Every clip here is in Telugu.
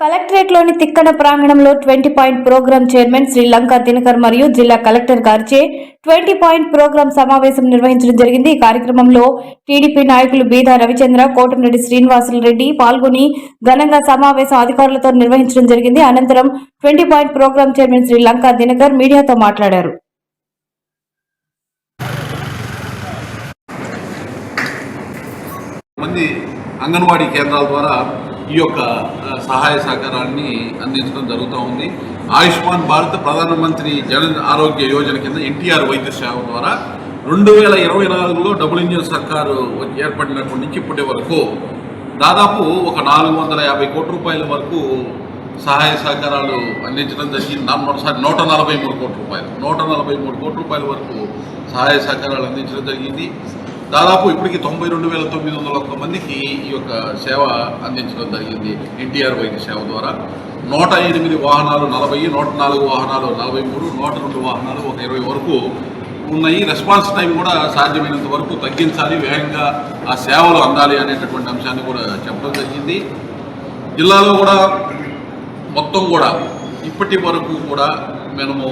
కలెక్టరేట్లోని తిక్కన ప్రాంగణంలో twenty point programme chairman Srilanka Dinakar మరియు జిల్లా కలెక్టర్ గారిచే ట్వంటీ పాయింట్ ప్రోగ్రాం సమావేశం నిర్వహించడం జరిగింది. ఈ కార్యక్రమంలో టీడీపీ నాయకులు బీదా రవిచంద్ర కోటమిరెడ్డి శ్రీనివాసులు రెడ్డి పాల్గొని ఘనంగా సమావేశం అధికారులతో నిర్వహించడం జరిగింది. అనంతరం twenty point programme chairman Srilanka Dinakar మీడియాతో మాట్లాడారు. మంది అంగన్వాడీ కేంద్రాల ద్వారా ఈ యొక్క సహాయ సహకారాన్ని అందించడం జరుగుతూ ఉంది. ఆయుష్మాన్ భారత్ ప్రధానమంత్రి జన ఆరోగ్య యోజన కింద ఎన్టీఆర్ వైద్య సేవ ద్వారా రెండు వేల ఇరవై నాలుగులో డబుల్ ఇంజిన్ సర్కారు ఏర్పడినప్పటి నుంచి ఇప్పటి వరకు దాదాపు ఒక నాలుగు వందల యాభై కోట్ల రూపాయల వరకు సహాయ సహకారాలు అందించడం జరిగింది. మరోసారి నూట నలభై మూడు కోట్ల రూపాయలు. నూట నలభై మూడు కోట్ల రూపాయల వరకు సహాయ సహకారాలు అందించడం జరిగింది. దాదాపు ఇప్పటికి తొంభై రెండు వేల తొమ్మిది వందల ఒక్క మందికి ఈ యొక్క సేవ అందించడం జరిగింది. ఎన్టీఆర్ వైద్య సేవ ద్వారా. నూట ఎనిమిది వాహనాలు నలభై నూట నాలుగు వాహనాలు నలభై మూడు నూట రెండు వాహనాలు ఒక ఇరవై వరకు ఉన్నాయి. రెస్పాన్స్ టైం కూడా సాధ్యమైనంత వరకు తగ్గించాలి వేగంగా ఆ సేవలు అందాలి అనేటటువంటి అంశాన్ని కూడా చెప్పడం జరిగింది. జిల్లాలో కూడా మొత్తం కూడా ఇప్పటి వరకు కూడా మనము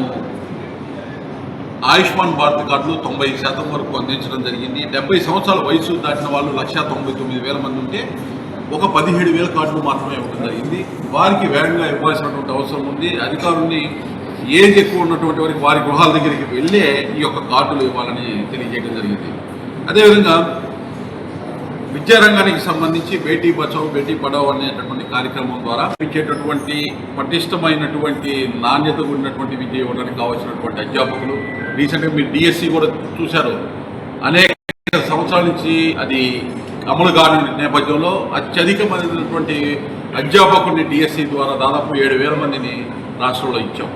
ఆయుష్మాన్ భారత్ కార్డులు తొంభై శాతం వరకు అందించడం జరిగింది. డెబ్బై సంవత్సరాల వయసు దాటిన వాళ్ళు లక్ష తొంభై తొమ్మిది వేల మంది ఉంటే ఒక పదిహేడు వేల కార్డులు మాత్రమే ఇవ్వడం జరిగింది. వారికి వేగంగా ఇవ్వాల్సినటువంటి అవసరం ఉంది. అధికారుల్ని ఏజ్ ఎక్కువ ఉన్నటువంటి వారికి వారి గృహాల దగ్గరికి వెళ్ళే ఈ యొక్క కార్డులు ఇవ్వాలని తెలియజేయడం జరిగింది. అదేవిధంగా విద్యారంగానికి సంబంధించి బేటీ బచావ్ బేటీ పడావ్ అనేటటువంటి కార్యక్రమం ద్వారా ఇచ్చేటటువంటి పటిష్టమైనటువంటి నాణ్యత ఉన్నటువంటి విద్య ఇవ్వడానికి కావాల్సినటువంటి అధ్యాపకులు. రీసెంట్గా మీరు డిఎస్సి కూడా చూశారు. అనేక సంవత్సరాల నుంచి అది అమలు కాని నేపథ్యంలో అత్యధికమైనటువంటి అధ్యాపకుల్ని డిఎస్సి ద్వారా దాదాపు ఏడు వేల మందిని రాష్ట్రంలో ఇచ్చాం.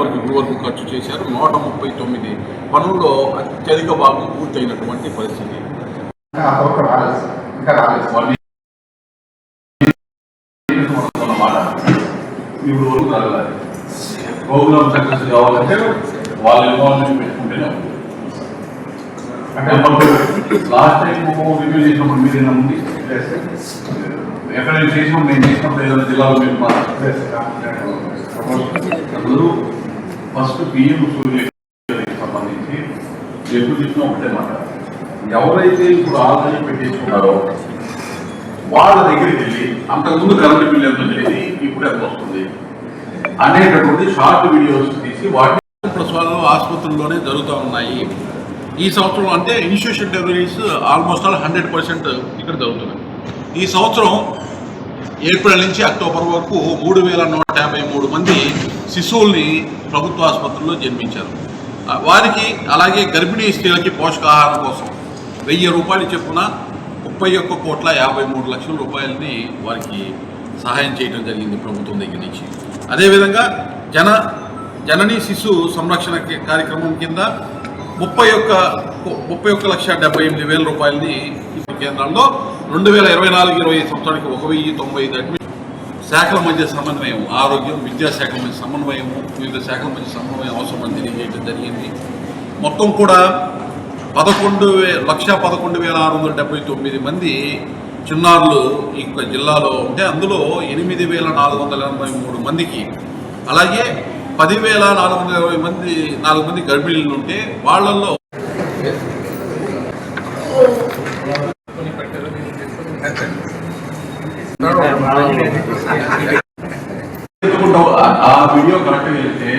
వరకు ఇప్పుడు వరకు ఖర్చు చేశారు. నూట ముప్పై తొమ్మిది పనుల్లో అత్యధిక భాగం పూర్తయినటువంటి పరిస్థితి. ఇంకా ఒక్క రాలేదు. ఇంకా రాలేదు. వాళ్ళు మాట ఇప్పుడు వరకు జరగాలి ప్రోగ్రామ్ సక్సెస్ కావాలంటే వాళ్ళ ఇన్వాల్వ్మెంట్ పెట్టుకుంటేనే అంటే లాస్ట్ టైం రివ్యూ చేసినప్పుడు మీరు ఏమైనా ఉంది? ఎక్కడైనా చేసినప్పుడు నేను చేసినప్పుడు ఏదైనా జిల్లాలో మీరు మా అసలు ఫస్ట్ పిఎం సూర్య సంబంధించి ఎప్పుడు చెప్పినా ఒకటే మాట. ఎవరైతే ఇప్పుడు ఆల్రెడీ పెట్టించుకున్నారో వాళ్ళ దగ్గరికి వెళ్ళి అంతకుముందు కరెంట్ బిల్ ఎంత ఉండేది? ఇప్పుడు ఎంత వస్తుంది? అనేటటువంటి షార్ట్ వీడియోస్ తీసి వాటిని ప్రసవాలు ఆసుపత్రుల్లోనే జరుగుతూ ఉన్నాయి. ఈ సంవత్సరం అంటే institution deliveries almost all hundred percent ఇక్కడ జరుగుతున్నాయి. ఈ సంవత్సరం ఏప్రిల్ నుంచి అక్టోబర్ వరకు మూడు వేల నూట యాభై మూడు మంది శిశువుల్ని ప్రభుత్వ ఆసుపత్రుల్లో జన్మించారు. వారికి అలాగే గర్భిణీ స్త్రీలకి పోషకాహారం కోసం వెయ్యి రూపాయలు చెప్పున ముప్పై ఒక్క కోట్ల యాభై మూడు లక్షల రూపాయలని వారికి సహాయం చేయడం జరిగింది ప్రభుత్వం దగ్గర నుంచి. అదేవిధంగా జన జనని శిశు సంరక్షణ కే- కార్యక్రమం కింద ముప్పై ఒక్క ముప్పై ఒక్క లక్ష డెబ్బై ఎనిమిది వేల రూపాయలని కేంద్రంలో రెండు వేల ఇరవై నాలుగు ఇరవై ఐదు సంవత్సరానికి ఒక వెయ్యి తొంభై ఐదు అడ్మిట్ శాఖల మధ్య సమన్వయం ఆరోగ్యం విద్యాశాఖ మధ్య సమన్వయము వివిధ శాఖల మధ్య సమన్వయం అవసరమని తెలియజేయడం జరిగింది. మొత్తం కూడా పదకొండు వే లక్ష పదకొండు వేల ఆరు వందల డెబ్బై తొమ్మిది మంది చిన్నారులు ఈ యొక్క జిల్లాలో ఉంటే అందులో ఎనిమిది వేల నాలుగు వందల ఎనభై మూడు మందికి. అలాగే పదివేల నాలుగు వందల ఇరవై మంది నాలుగు మంది గర్భిణీలు ఉంటే వాళ్ళల్లో ఆ వీడియో కరెక్ట్గా వెళ్తే